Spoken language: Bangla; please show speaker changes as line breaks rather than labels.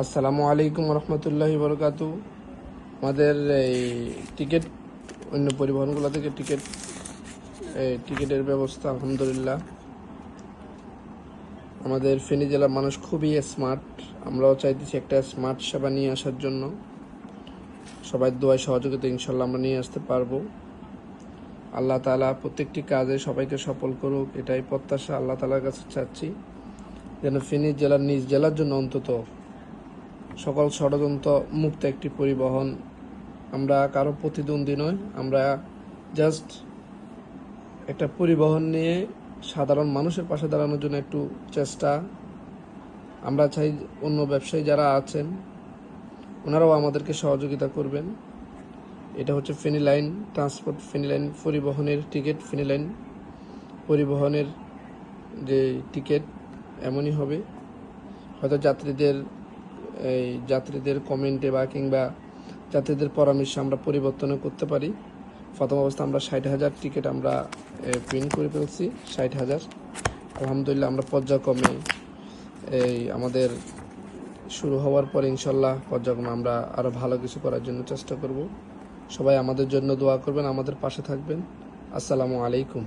আসসালামু আলাইকুম রহমতুল্লাহি বরকাত। আমাদের এই টিকিট, অন্য পরিবহনগুলো থেকে টিকিট টিকিটের ব্যবস্থা, আলহামদুলিল্লাহ। আমাদের ফেনী জেলার মানুষ খুবই স্মার্ট আমরাও চাইতেছি একটা স্মার্ট সেবা নিয়ে আসার জন্য। সবাই দোয়ায় সহযোগিতা ইনশাল্লাহ আমরা নিয়ে আসতে পারব। আল্লাহ তালা প্রত্যেকটি কাজে সবাইকে সফল করুক, এটাই প্রত্যাশা আল্লাহ তালার কাছে চাচ্ছি। যেন ফেনী জেলার নিজ জেলার জন্য অন্তত সকল ষড়যন্ত্র মুক্ত একটি পরিবহন। আমরা কারও প্রতিদ্বন্দ্বী নয় আমরা জাস্ট একটা পরিবহন নিয়ে সাধারণ মানুষের পাশে দাঁড়ানোর জন্য একটু চেষ্টা। আমরা চাই অন্য ব্যবসায়ী যারা আছেন, ওনারাও আমাদেরকে সহযোগিতা করবেন। এটা হচ্ছে Feni line, transport Feni line, পরিবহনের টিকিট ফেনি লাইন। পরিবহনের যে টিকিট, এমনই হবে। হয়তো যাত্রীদের এই যাত্রীদের কমেন্টে বা কিংবা যাত্রীদের পরামর্শে আমরা পরিবর্তনও করতে পারি। প্রথম অবস্থা আমরা ষাট হাজার টিকিট আমরা প্রিন্ট করে ফেলছি, ষাট হাজার। আলহামদুলিল্লাহ আমরা পর্যায়ক্রমে এই আমাদের শুরু হওয়ার পর ইনশাল্লাহ পর্যায়ক্রমে আমরা আরও ভালো কিছু করার জন্য চেষ্টা করব। সবাই আমাদের জন্য দোয়া করবেন, আমাদের পাশে থাকবেন। আসসালামু আলাইকুম।